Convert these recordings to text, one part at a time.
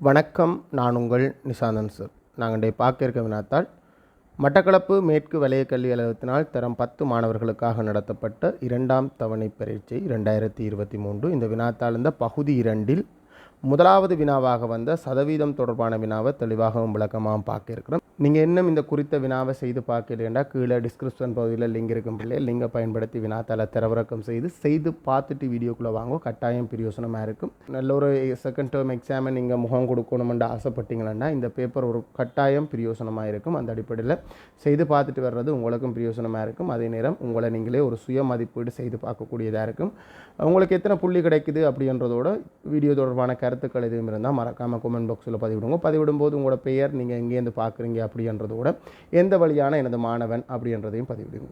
வணக்கம் நான் உங்கள் நிசாந்தன் சார். நாங்கள் இன்றைய பார்க்க இருக்க வினாத்தாள் மட்டக்களப்பு மேற்கு வலய கல்வி அலுவலகத்தினால் தரம் பத்து மாணவர்களுக்காக நடத்தப்பட்ட இரண்டாம் தவணை பரீட்சை ரெண்டாயிரத்தி இருபத்தி மூன்று. இந்த வினாத்தாள் இந்த பகுதி இரண்டில் முதலாவது வினாவாக வந்த சதவீதம் தொடர்பான வினாவை தெளிவாகவும் விளக்கமாகவும் பார்க்க இருக்கிறோம் நீங்கள் இன்னும் இந்த குறித்த வினாவை செய்து பார்க்கலைன்னா கீழே டிஸ்கிரிப்ஷன் பகுதியில் லிங்க் இருக்கும் பிள்ளையை லிங்கை பயன்படுத்தி வினாத்தால திறவிறக்கம் செய்து செய்து பார்த்துட்டு வீடியோக்குள்ளே வாங்க கட்டாயம் பிரியோசனமாக இருக்கும். நல்ல ஒரு செகண்ட் டேர்ம் எக்ஸாமை நீங்கள் முகம் கொடுக்கணுமென்று ஆசைப்பட்டீங்கன்னா இந்த பேப்பர் ஒரு கட்டாயம் பிரியோசனமாக இருக்கும். அந்த அடிப்படையில் செய்து பார்த்துட்டு வர்றது உங்களுக்கும் பிரியோசனமாக இருக்கும். அதே நேரம் உங்களை நீங்களே ஒரு சுய மதிப்பீடு செய்து பார்க்கக்கூடியதாக இருக்கும். உங்களுக்கு எத்தனை புள்ளி கிடைக்குது அப்படின்றதோட வீடியோ தொடர்பான கருத்துக்கள் எதுவும் இருந்தால் மறக்காமல் கமெண்ட் பாக்ஸில் பதிவிடுங்க. பதிவிடும்போது உங்களோட பெயர் நீங்கள் எங்கேருந்து பார்க்குறீங்க அப்படின்றதோட எந்த வழியான எனது மாணவன் அப்படின்றதையும் பதிவிடுங்க.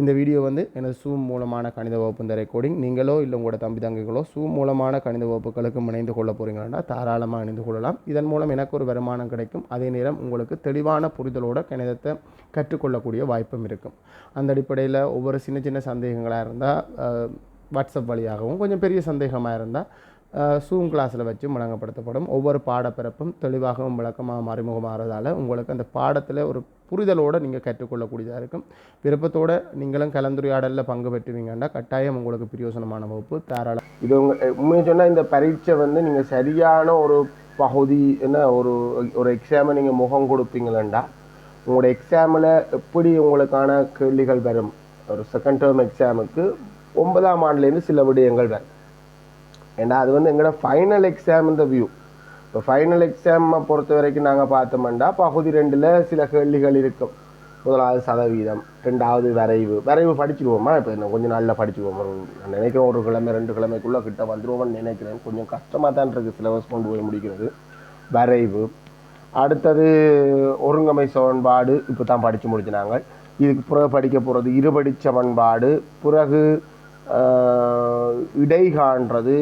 இந்த வீடியோ வந்து எனது சூம் மூலமான கணித வகுப்பு இந்த ரெக்கார்டிங் நீங்களோ இல்லை உங்களோட தம்பி தங்கைகளோ சூம் மூலமான கணித வகுப்புகளுக்கும் இணைந்து கொள்ள போகிறீங்கன்னா தாராளமாக இணைந்து கொள்ளலாம். இதன் மூலம் எனக்கு ஒரு வருமானம் கிடைக்கும். அதே நேரம் உங்களுக்கு தெளிவான புரிதலோட கணிதத்தை கற்றுக்கொள்ளக்கூடிய வாய்ப்பும் இருக்கும். அந்த அடிப்படையில் ஒவ்வொரு சின்ன சின்ன சந்தேகங்களாக இருந்தால் வாட்ஸ்அப் வழியாகவும் கொஞ்சம் பெரிய சந்தேகமாக இருந்தால் சூம் கிளாஸில் வச்சு முழங்கப்படுத்தப்படும் ஒவ்வொரு பாடப்பிறப்பும் தெளிவாகவும் விளக்கமாக அறிமுகமாகிறதால உங்களுக்கு அந்த பாடத்தில் ஒரு புரிதலோடு நீங்கள் கற்றுக்கொள்ளக்கூடியதாக இருக்கும். விருப்பத்தோடு நீங்களும் கலந்துரையாடலில் பங்கு பெற்றுவீங்கன்னா கட்டாயம் உங்களுக்கு பிரயோசனமான வகுப்பு. தாராளம் இது உங்கள் உண்மையை சொன்னால் இந்த பரீட்சை வந்து நீங்கள் சரியான ஒரு பகுதி என்ன ஒரு ஒரு எக்ஸாமை நீங்கள் முகம் கொடுப்பீங்களேண்டா? உங்களோட எக்ஸாமில் எப்படி உங்களுக்கான கேள்விகள் வரும்? ஒரு செகண்ட் டேர்ம் எக்ஸாமுக்கு ஒன்பதாம் ஆண்டுலேருந்து சில விடயங்கள் வரும். ஏன்னா அது வந்து எங்களோட ஃபைனல் எக்ஸாம் இந்த வியூ இப்போ ஃபைனல் எக்ஸாமை பொறுத்த வரைக்கும் நாங்கள் பார்த்தோம்னா பகுதி ரெண்டில் சில கேள்விகள் இருக்கும். முதலாவது சதவீதம் ரெண்டாவது வரைவு. வரைவு படிச்சுடுவோமா இப்போ என்ன கொஞ்சம் நாளில் படிச்சுடுவோம் நான் நினைக்கிறேன் ஒரு கிழமை ரெண்டு கிழமைக்குள்ளே கிட்ட வந்துடுவோம்னு நினைக்கிறேன். கொஞ்சம் கஷ்டமாக தான் இருக்குது சிலபஸ் கொண்டு போய் முடிக்கிறது. வரைவு. அடுத்தது ஒருங்கமை சமன்பாடு இப்போ தான் படித்து முடிச்சினாங்க. இதுக்கு பிறகு படிக்க போகிறது இருபடி சமன்பாடு. பிறகு இடைகான்றது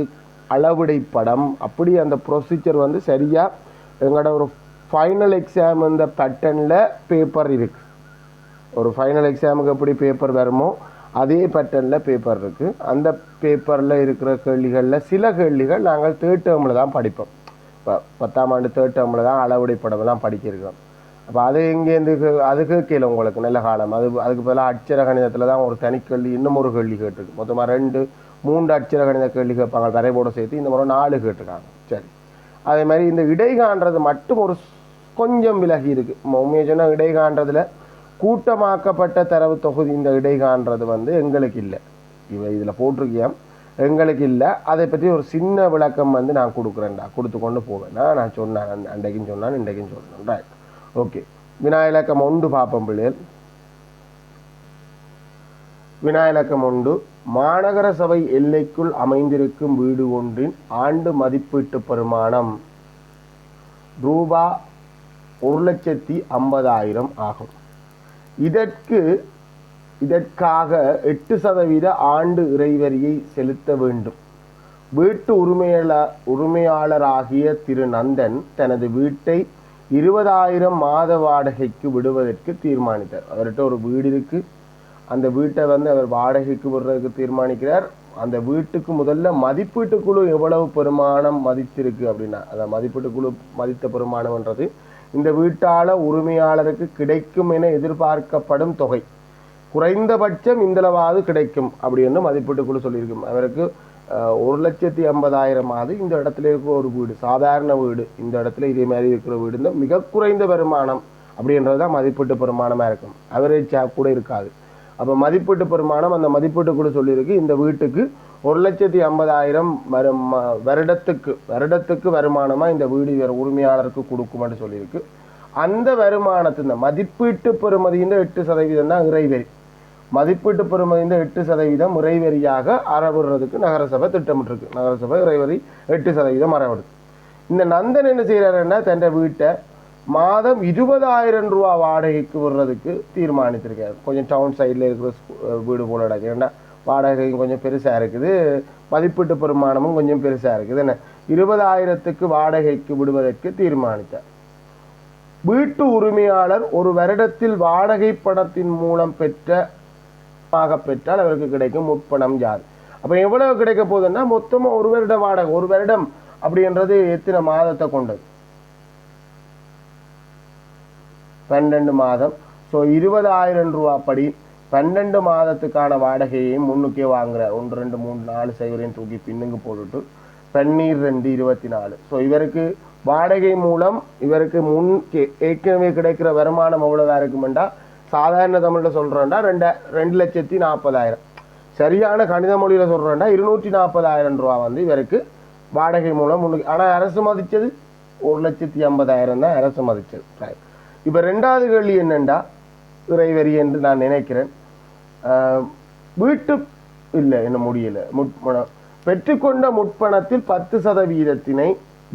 அளவிடை படம் அப்படி அந்த ப்ரொசீஜர் வந்து சரியாக எங்களோட ஒரு ஃபைனல் எக்ஸாம் இந்த பேட்டர்னில் பேப்பர் இருக்குது ஒரு ஃபைனல் எக்ஸாமுக்கு எப்படி பேப்பர் வருமோ அதே பேட்டர்னில் பேப்பர் இருக்குது அந்த பேப்பரில் இருக்கிற கேள்விகளில் சில கேள்விகள் நாங்கள் தேர்ட் டேர்மில் தான் படிப்போம். இப்போ பத்தாம் ஆண்டு தேர்ட் டேர்மில் தான் அளவுடை படமெல்லாம் படிக்கிருக்கோம் அப்போ அது எங்கேருந்து கே- அது கேட்கல உங்களுக்கு நல்ல காலம். அது அதுக்கு பதிலாக அச்சர கணிதத்தில் தான் ஒரு தனி கேள்வி இன்னும் ஒரு கேள்வி கேட்டிருக்கு மொத்தமாக ரெண்டு மூன்று அச்சர கணித கேள்வி கேட்பாங்க வரைவோட சேர்த்து. இந்த முறை நாலு கேட்டிருக்காங்க. சரி. அதே மாதிரி இந்த இடை காண்றது மட்டும் ஒரு கொஞ்சம் விலகி இருக்கு. உண்மையை சொன்னால் இடைகான்றதுல கூட்டமாக்கப்பட்ட தரவு தொகுதி இந்த இடை காண்றது வந்து எங்களுக்கு இல்லை. இவ இதில் போட்டிருக்கியாம் எங்களுக்கு இல்லை. அதை பற்றி ஒரு சின்ன விளக்கம் வந்து நான் கொடுக்குறேன்டா. கொடுத்து கொண்டு போவேன்னா நான் சொன்னேன். அன்றைக்கும் சொன்னான் இன்றைக்கும் சொன்னேன். ரைட் ஓகே வினாயிலக்கம் ஒன்று பார்ப்போம் பிள்ளைகள். வினாயிலக்கம் ஒன்று. மாநகர சபை எல்லைக்குள் அமைந்திருக்கும் வீடு ஒன்றின் ஆண்டு மதிப்பீட்டு பெருமானம் ரூபா ஒரு லட்சத்தி ஐம்பதாயிரம் ஆகும். இதற்கு இதற்காக எட்டு சதவீத ஆண்டு இறைவரியை செலுத்த வேண்டும். வீட்டு உரிமையாள உரிமையாளராகிய திரு நந்தன் தனது வீட்டை இருபதாயிரம் மாத வாடகைக்கு விடுவதற்கு தீர்மானித்தார். அவர்கிட்ட ஒரு வீடு இருக்குது அந்த வீட்டை வந்து அவர் வாடகைக்கு விடுறதுக்கு தீர்மானிக்கிறார். அந்த வீட்டுக்கு முதல்ல மதிப்பீட்டு குழு எவ்வளவு பெருமானம் மதித்திருக்கு அப்படின்னா அந்த மதிப்பீட்டு குழு மதித்த பெருமானம்ன்றது இந்த வீட்டாள உரிமையாளருக்கு கிடைக்கும் என எதிர்பார்க்கப்படும் தொகை. குறைந்தபட்சம் இந்தளவாவது கிடைக்கும் அப்படின்னு மதிப்பீட்டு குழு சொல்லியிருக்கும் அவருக்கு ஒரு லட்சத்தி ஐம்பதாயிரமாவது இந்த இடத்துல இருக்கிற ஒரு வீடு. சாதாரண வீடு. இந்த இடத்துல இதே மாதிரி இருக்கிற வீடு இந்த மிக குறைந்த வருமானம் அப்படின்றது தான் மதிப்பீட்டு பெருமானமாக இருக்கும் அவரேஜ் கூட இருக்காது. அப்போ மதிப்பீட்டு பெருமானம் அந்த மதிப்பீட்டு குழு சொல்லியிருக்கு. இந்த வீட்டுக்கு ஒரு லட்சத்தி ஐம்பதாயிரம் வரும் வருடத்துக்கு வருடத்துக்கு வருமானமாக இந்த வீடு வேறு உரிமையாளருக்கு கொடுக்கும்னு சொல்லியிருக்கு. அந்த வருமானத்தின் மதிப்பீட்டு பெறுமதியின் எட்டு சதவீதம் தான் இறைவரி. மதிப்பீட்டு பெறுமதியின் எட்டு சதவீதம் இறைவரியாக அறவிடுறதுக்கு நகரசபை திட்டமிட்டிருக்கு. நகரசபை இறைவரி எட்டு சதவீதம் அறவிடுது. இந்த நந்தன் என்ன செய்கிறாருன்னா தன் வீட்டை மாதம் இருபதாயிரம் ரூபா வாடகைக்கு விடுறதுக்கு தீர்மானித்திருக்காரு கொஞ்சம் டவுன் சைடில் இருக்கிற வீடு போல இடம் ஏன்னா வாடகையும் கொஞ்சம் பெருசாக இருக்குது. மதிப்பீட்டு பெருமானமும் கொஞ்சம் பெருசாக இருக்குது. என்ன? இருபதாயிரத்துக்கு வாடகைக்கு விடுவதற்கு தீர்மானித்தார். வீட்டு உரிமையாளர் ஒரு வருடத்தில் வாடகை பணத்தின் மூலம் பெற்ற பெற்றால் அவருக்கு கிடைக்கும் முற்பணம் யார் அப்போ எவ்வளவு கிடைக்க போகுதுன்னா மொத்தமாக ஒரு வருட வாடகை ஒரு வருடம் அப்படின்றது எத்தனை மாதத்தை கொண்டது? பன்னெண்டு மாதம். ஸோ இருபதாயிரம் ரூபா படி பன்னெண்டு மாதத்துக்கான வாடகையையும் முன்னுக்கே வாங்குறார். ஒன்று ரெண்டு மூணு நாலு சைவரையும் தூக்கி பின்னுக்கு போட்டுட்டு பன்னீர் ரெண்டு இருபத்தி நாலு. ஸோ இவருக்கு வாடகை மூலம் இவருக்கு முன் கே- ஏற்கனவே கிடைக்கிற வருமானம் எவ்வளோதா இருக்குமெண்டா? சாதாரண தமிழில் சொல்கிறோம்டா ரெண்டு ரெண்டு லட்சத்தி நாற்பதாயிரம். சரியான கணித மொழியில் சொல்கிறோம்டா இருநூற்றி நாற்பதாயிரம் ரூபா வந்து இவருக்கு வாடகை மூலம் முன்னுக்கு ஆனால் அரசு மதித்தது ஒரு லட்சத்தி ஐம்பதாயிரம் தான் அரசு மதித்தது Right. இப்போ ரெண்டாவது கேள்வி என்னண்டா? இறைவரி என்று நான் நினைக்கிறேன். வீட்டு இல்லை என்ன முடியல. முற்பணம் பெற்றுக்கொண்ட முற்பணத்தில் பத்து சதவீதத்தினை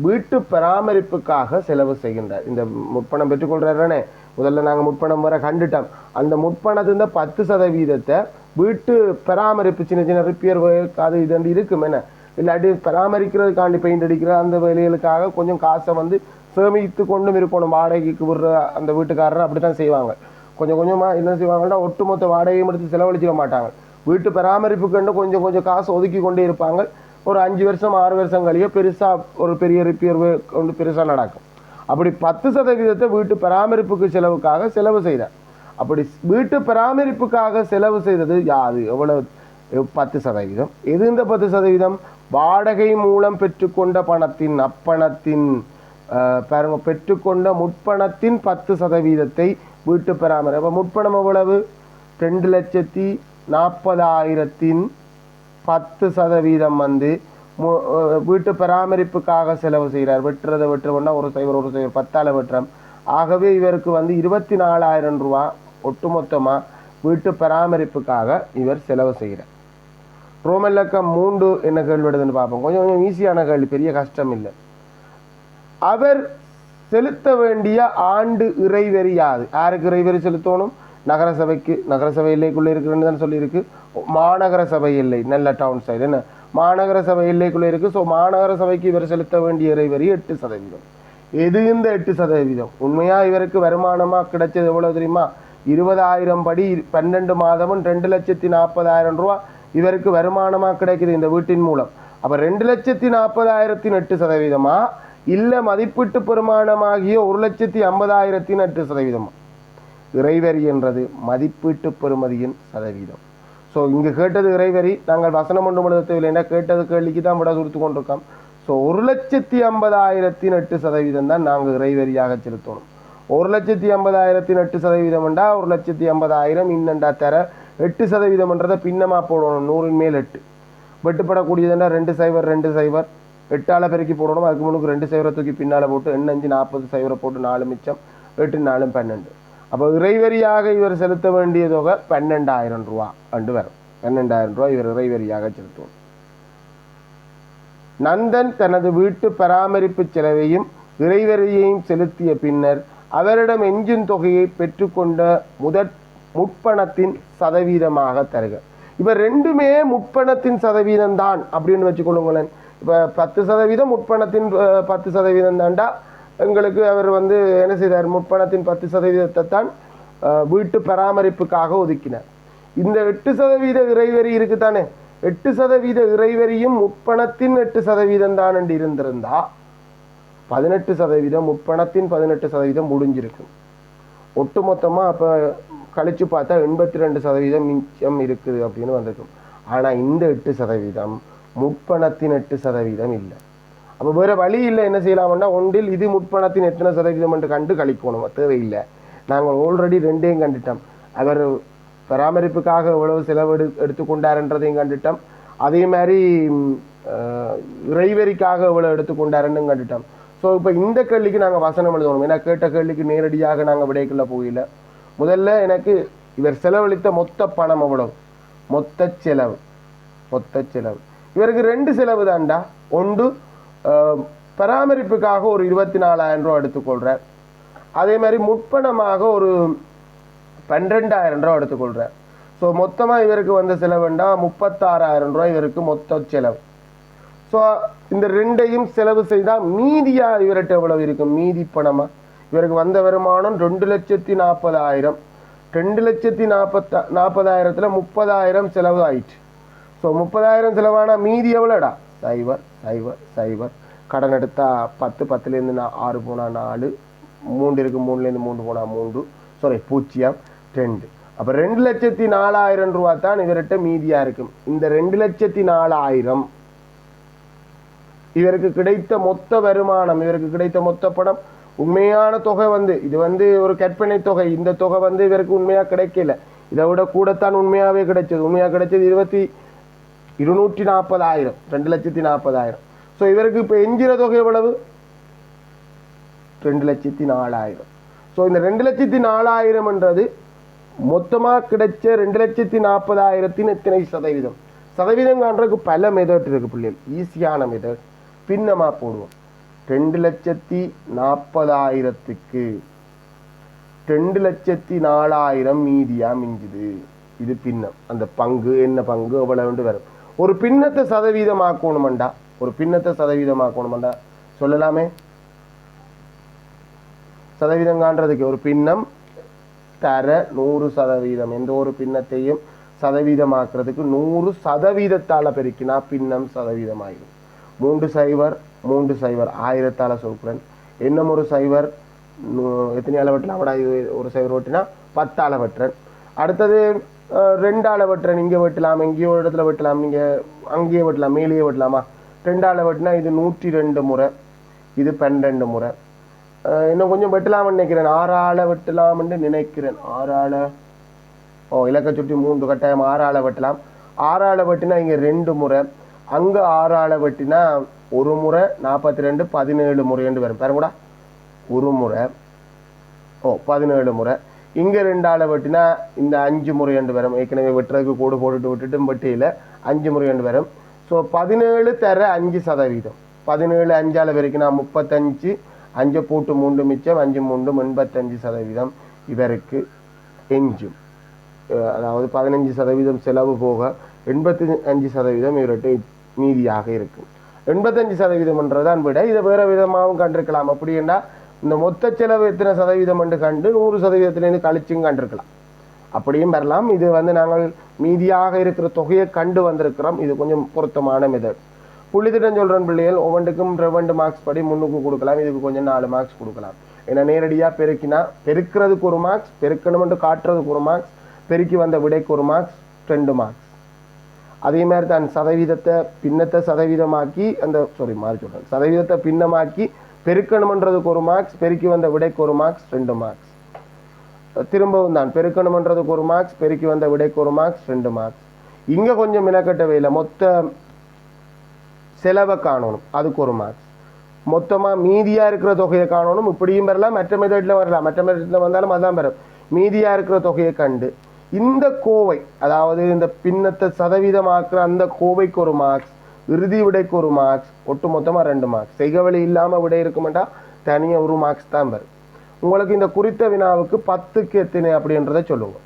வீட்டு பராமரிப்புக்காக செலவு செய்கின்றார். இந்த முற்பணம் பெற்றுக்கொள்றாரே முதல்ல நாங்கள் முற்பணம் வர கண்டுட்டோம். அந்த முற்பணத்தின் பத்து சதவீதத்தை வீட்டு பராமரிப்பு சின்ன சின்ன ரிப்பேர் அது இது இருக்கும். என்ன? இல்லாட்டி பராமரிக்கிறதுக்காண்டி பெயிண்ட் அடிக்கிற அந்த வேலைகளுக்காக கொஞ்சம் காசை வந்து சேமித்து கொண்டும் இருக்கணும் வாடகைக்கு விடுற அந்த வீட்டுக்காரர் அப்படி தான் செய்வாங்க. கொஞ்சம் கொஞ்சமாக என்ன செய்வாங்கன்னா ஒட்டுமொத்த வாடகையும் எடுத்து செலவழிச்சிக்க மாட்டாங்க. வீட்டு பராமரிப்புக்குன்னு கொஞ்சம் கொஞ்சம் காசு ஒதுக்கி கொண்டே இருப்பாங்க. ஒரு அஞ்சு வருஷம் ஆறு வருஷம் கழிய பெருசாக ஒரு பெரிய ரிப்பேர் கொண்டு பெருசாக நடக்கும். அப்படி பத்து சதவீதத்தை வீட்டு பராமரிப்புக்கு செலவுக்காக செலவு செய்தார் அப்படி வீட்டு பராமரிப்புக்காக செலவு செய்தது யாது? எவ்வளவு? பத்து சதவீதம். எது இந்த பத்து சதவீதம்? வாடகை மூலம் பெற்றுக்கொண்ட பணத்தின் அப்பணத்தின் பாருங்க பெற்றுக்கொண்ட முற்பணத்தின் பத்து சதவீதத்தை வீட்டு பராமரிப்பு. அப்போ முற்பணம் எவ்வளவு? ரெண்டு லட்சத்தி நாற்பதாயிரத்தின் பத்து சதவீதம் வந்து மு- வீட்டு பராமரிப்புக்காக செலவு செய்கிறார். வெட்டுறதை வெட்டுறோம்னா ஒரு சைவர் ஒரு சைவர் பத்தால வெட்டுறோம். ஆகவே இவருக்கு வந்து இருபத்தி நாலாயிரம் ரூபா ஒட்டுமொத்தமாக வீட்டு பராமரிப்புக்காக இவர் செலவு செய்கிறார். ரோமல்லக்கம் மூன்று என்ன கேள்வி வருதுன்னு பார்ப்போம். கொஞ்சம் கொஞ்சம் ஈஸியான கேள்வி பெரிய கஷ்டம் இல்லை. அவர் செலுத்த வேண்டிய ஆண்டு இறைவரி யாது? யாருக்கு இறைவரி செலுத்தணும்? நகர சபைக்கு நகர சபை எல்லைக்குள்ளே இருக்குன்னு தான் சொல்லியிருக்கு. மாநகர சபை எல்லை நல்ல டவுன் சைடு என்ன? மாநகர சபை எல்லைக்குள்ளே இருக்குது ஸோ மாநகர சபைக்கு இவர் செலுத்த வேண்டிய இறைவரி எட்டு சதவீதம். எது இந்த எட்டு சதவீதம்? உண்மையாக இவருக்கு வருமானமாக கிடைச்சது எவ்வளவு தெரியுமா? இருபதாயிரம் படி பன்னெண்டு மாதமும் ரெண்டு லட்சத்தி நாற்பதாயிரம் ரூபா இவருக்கு வருமானமாக கிடைக்குது இந்த வீட்டின் மூலம். அப்போ ரெண்டு லட்சத்தி நாற்பதாயிரத்தின் எட்டு சதவீதமாக இல்லை மதிப்பீட்டு பெருமானமாகிய ஒரு லட்சத்தி ஐம்பதாயிரத்தின் எட்டு சதவீதம். இறைவரி என்றது மதிப்பீட்டு பெறுமதியின் சதவீதம். ஸோ இங்கே கேட்டது இறைவரி நாங்கள் வசனம் ஒன்று எழுதவில்லை என்ன கேட்டது கேள்விக்கு தான் விட சுருத்து கொண்டிருக்கோம். ஸோ ஒரு லட்சத்தி ஐம்பதாயிரத்தின் எட்டு சதவீதம் தான் நாங்கள் இறைவரியாக செலுத்தணும். ஒரு லட்சத்தி ஐம்பதாயிரத்தின் எட்டு சதவீதம்ண்டா ஒரு லட்சத்தி ஐம்பதாயிரம் இன்னண்டா தர எட்டு சதவீதம்ன்றதை பின்னமாக போடணும் நூறின் மேல் எட்டு. வெட்டுப்படக்கூடியதுன்னா ரெண்டு சைவர் ரெண்டு சைவர் எட்டால பெருக்கி போடணும். அதுக்கு முன்னுக்கு ரெண்டு சைவரை தூக்கி பின்னால் போட்டு எண்ணஞ்சு நாற்பது சைவரை போட்டு நாலு மிச்சம் எட்டு நாலும் பன்னெண்டு. அப்போ இறைவரியாக இவர் செலுத்த வேண்டிய தொகை பன்னெண்டாயிரம் ரூபா அண்டு வரும். பன்னெண்டாயிரம் ரூபா இவர் இறைவரியாக செலுத்துவோம் நந்தன் தனது வீட்டு பராமரிப்பு செலவையும் இறைவரியையும் செலுத்திய பின்னர் அவரிடம் எஞ்சின் தொகையை பெற்றுக்கொண்ட முதற் முற்பணத்தின் சதவீதமாக தருக. இவர் ரெண்டுமே முற்பணத்தின் சதவீதம் தான் அப்படின்னு வச்சுக்கொள்ளுங்களேன். இப்போ பத்து சதவீதம் முற்பணத்தின் பத்து சதவீதம் தாண்டா. எங்களுக்கு அவர் வந்து என்ன செய்தார்? முற்பணத்தின் பத்து சதவீதத்தை தான் வீட்டு பராமரிப்புக்காக ஒதுக்கினார். இந்த எட்டு சதவீத இறைவரி இருக்குதானே? எட்டு சதவீத இறைவரியும் முற்பணத்தின் எட்டு சதவீதம் தான் இருந்திருந்தா பதினெட்டு சதவீதம் முற்பணத்தின் பதினெட்டு சதவீதம் முடிஞ்சிருக்கும் ஒட்டு மொத்தமாக அப்போ கழிச்சு பார்த்தா எண்பத்தி ரெண்டு சதவீதம் மிச்சம் இருக்குது அப்படின்னு வந்திருக்கும். ஆனால் இந்த எட்டு சதவீதம் முற்பணத்தின் எட்டு சதவீதம் இல்லை. அப்போ வேறு வழி இல்லை என்ன செய்யலாம்னா ஒன்றில் இது முற்பணத்தின் எத்தனை சதவீதம் என்று கண்டு கழிக்கணும். தேவையில்லை. நாங்கள் ஆல்ரெடி ரெண்டையும் கண்டுட்டோம். அவர் பராமரிப்புக்காக எவ்வளவு செலவு எடு எடுத்துக்கொண்டாருன்றதையும் கண்டுட்டோம். அதே மாதிரி இறைவரிக்காக எவ்வளோ எடுத்துக்கொண்டாருன்னு கண்டுட்டோம். ஸோ இப்போ இந்த கேள்விக்கு நாங்கள் வசனம் எழுதணும். ஏன்னா கேட்ட கேள்விக்கு நேரடியாக நாங்கள் விடைக்குள்ள போகல. முதல்ல எனக்கு இவர் செலவழித்த மொத்த பணம் எவ்வளவு? மொத்த செலவு. மொத்த செலவு. இவருக்கு ரெண்டு செலவு தான்டா. ஒன்று பராமரிப்புக்காக ஒரு இருபத்தி நாலாயிரம் ரூபா எடுத்துக்கொள்கிறேன் அதே மாதிரி முற்பணமாக ஒரு பன்னிரெண்டாயிரம் ரூபா எடுத்துக்கொள்கிறேன் ஸோ மொத்தமாக இவருக்கு வந்த செலவுண்டா? முப்பத்தாறாயிரம் ரூபாய் இவருக்கு மொத்த செலவு. ஸோ இந்த ரெண்டையும் செலவு செய்தால் மீதியாக இவர்கிட்ட எவ்வளவு இருக்கும்? மீதி பணமாக இவருக்கு வந்த வருமானம் ரெண்டு லட்சத்தி நாற்பதாயிரம். ரெண்டு லட்சத்தி நாற்பத்தா நாற்பதாயிரத்தில் முப்பதாயிரம் செலவு ஆயிடுச்சு ஸோ முப்பதாயிரம் செலவான? மீதி எவ்வளோடா? சைபர் சைபர் சைபர் கடன் எடுத்தால் பத்து பத்துலேருந்து நான் ஆறு போனால் நாலு. மூன்று இருக்குது மூணுலேருந்து மூன்று போனால் மூன்று. சாரி பூஜ்ஜியம் ரெண்டு. அப்போ ரெண்டு லட்சத்தி நாலாயிரம் ரூபா தான் இவர்கிட்ட மீதியாக இருக்கும் இந்த ரெண்டு லட்சத்தி நாலாயிரம் இவருக்கு கிடைத்த மொத்த வருமானம் இவருக்கு கிடைத்த மொத்த பணம் உண்மையான தொகை வந்து இது வந்து ஒரு கற்பனை தொகை. இந்த தொகை வந்து இவருக்கு உண்மையாக கிடைக்கல. இதை விட கூடத்தான் உண்மையாகவே கிடைச்சது. உண்மையாக கிடைச்சது இருபத்தி இருநூற்றி நாற்பதாயிரம் ரெண்டு லட்சத்தி நாற்பதாயிரம். ஸோ இவருக்கு இப்போ எஞ்சிற தொகை எவ்வளவு? ரெண்டு லட்சத்தி நாலாயிரம். ஸோ இந்த ரெண்டு லட்சத்தி நாலாயிரம்ன்றது மொத்தமாக கிடைச்ச ரெண்டு லட்சத்தி நாற்பதாயிரத்தின் எத்தனை சதவீதம்? சதவீதம் காண்றதுக்கு பல மெதட் இருக்கு பிள்ளைகள் ஈஸியான மெதட் பின்னமாக போடுவோம். ரெண்டு லட்சத்தி நாற்பதாயிரத்துக்கு ரெண்டு லட்சத்தி நாலாயிரம் மீதியாக மிஞ்சுது. இது பின்னம். அந்த பங்கு என்ன பங்கு எவ்வளவுண்டு வரும். ஒரு பின்னத்தை சதவீதமாக்கணுமெண்டா? ஒரு பின்னத்தை சதவீதமாக்கணுமெண்டா? சொல்லலாமே. சதவீதம் காண்றதுக்கு ஒரு பின்னம் தர நூறு சதவீதம். எந்த ஒரு பின்னத்தையும் சதவீதமாக்குறதுக்கு நூறு சதவீதத்தால் பெருக்கினா பின்னம் சதவீதமாயிடும் மூன்று சைவர் மூன்று சைவர். ஆயிரத்தால் சொல்கிறேன் இன்னும் ஒரு சைவர் எத்தனை அளவு வெட்டலாம்டா ஒரு சைவர் ஓட்டினா பத்தால வெட்டுறேன். அடுத்தது ரெண்டால் வெட்டுறேன். இங்கே வெட்டலாம் எங்கேயோ ஒரு இடத்துல வெட்டலாம். நீங்கள் அங்கேயே வெட்டலாம் மேலேயே வெட்டலாமா? ரெண்டால வெட்டினா இது நூற்றி ரெண்டு முறை. இது பன்னெண்டு முறை. இன்னும் கொஞ்சம் வெட்டலாம்னு நினைக்கிறேன். ஆறால் வெட்டலாம்னு நினைக்கிறேன். ஆறால். ஓ இலக்க சுற்றி மூன்று கட்டாயம் ஆறால் வெட்டலாம். ஆறால் வெட்டினா இங்கே ரெண்டு முறை. அங்கே ஆறால் வெட்டினா ஒரு முறை நாற்பத்தி ரெண்டு பதினேழு முறைன்னு வரும். பாருங்கூடா ஒரு முறை. ஓ பதினேழு முறை. இங்கே ரெண்டால வெட்டினா இந்த அஞ்சு முறையண்டு வரும் ஏற்கனவே வெட்டுறதுக்கு கூடு போட்டுட்டு விட்டுட்டு வெட்டியில் அஞ்சு முறையண்டு வரும் ஸோ பதினேழு தர அஞ்சு சதவீதம். பதினேழு அஞ்சால் வரைக்கும் நான் முப்பத்தஞ்சு அஞ்சு பூட்டு மூன்று மிச்சம் அஞ்சு மூன்று எண்பத்தஞ்சு சதவீதம் இவருக்கு எஞ்சும். அதாவது பதினஞ்சு சதவீதம் செலவு போக எண்பத்தி அஞ்சு சதவீதம் இவர்கிட்ட மீதியாக இருக்கும். எண்பத்தஞ்சு சதவீதம்ன்றதான் விட. இதை வேறு விதமாகவும் கண்டிருக்கலாம். அப்படின்னா இந்த மொத்த செலவு எத்தனை சதவீதம் என்று கண்டு நூறு சதவீதத்திலேருந்து கழிச்சும் கண்டிருக்கலாம். அப்படியும் பெறலாம். இது வந்து நாங்கள் மீதியாக இருக்கிற தொகையை கண்டு வந்திருக்கிறோம். இது கொஞ்சம் பொருத்தமான மெதட் புள்ளித்திட்டம் சொல்கிறோம் பிள்ளைகள் ஒவ்வொன்றுக்கும் ரெவண்டு மார்க்ஸ் படி முன்னுக்கு கொடுக்கலாம். இதுக்கு கொஞ்சம் நாலு மார்க்ஸ் கொடுக்கலாம். ஏன்னா நேரடியாக பெருக்கினா பெருக்கிறதுக்கு ஒரு மார்க்ஸ் பெருக்கணும்னு காட்டுறதுக்கு ஒரு மார்க்ஸ் பெருக்கி வந்த விடைக்கு ஒரு மார்க்ஸ் ரெண்டு மார்க்ஸ் அதே மாதிரி தான் சதவீதத்தை பின்னத்தை சதவீதமாக்கி அந்த சாரி மாதிரி சொல்கிறேன் சதவீதத்தை பின்னமாக்கி பெருக்கணுமன்றதுக்கு ஒரு மார்க்ஸ் பெருக்கி வந்த விடைக்கு ஒரு மார்க்ஸ் ரெண்டு மார்க்ஸ் திரும்பவும் தான் பெருக்கணுமன்றதுக்கு ஒரு மார்க்ஸ் பெருக்கி வந்த விடைக்கு ஒரு மார்க்ஸ் ரெண்டு மார்க்ஸ் இங்கே கொஞ்சம் மினக்கட்டவே இல்லை மொத்த செலவை காணணும் அதுக்கு ஒரு மார்க்ஸ் மொத்தமாக மீதியாக இருக்கிற தொகையை காணணும் இப்படியும் பெறலாம் மற்ற மெத்தடில் வரலாம். மற்ற மெத்தடில் வந்தாலும் அதான் பெறும் மீதியாக இருக்கிற தொகையை கண்டு. இந்த கோவை அதாவது இந்த பின்னத்தை சதவீதமாக்குற அந்த கோவைக்கு ஒரு மார்க்ஸ் இறுதி விடைக்கு ஒரு மார்க்ஸ் ஒட்டு மொத்தமாக ரெண்டு மார்க்ஸ் செய்கவழி இல்லாமல் விடை இருக்குமெண்டா? தனியாக ஒரு மார்க்ஸ் தான் வரும். உங்களுக்கு இந்த குறித்த வினாவுக்கு பத்துக்கு எத்தனை அப்படின்றத சொல்லுவோம்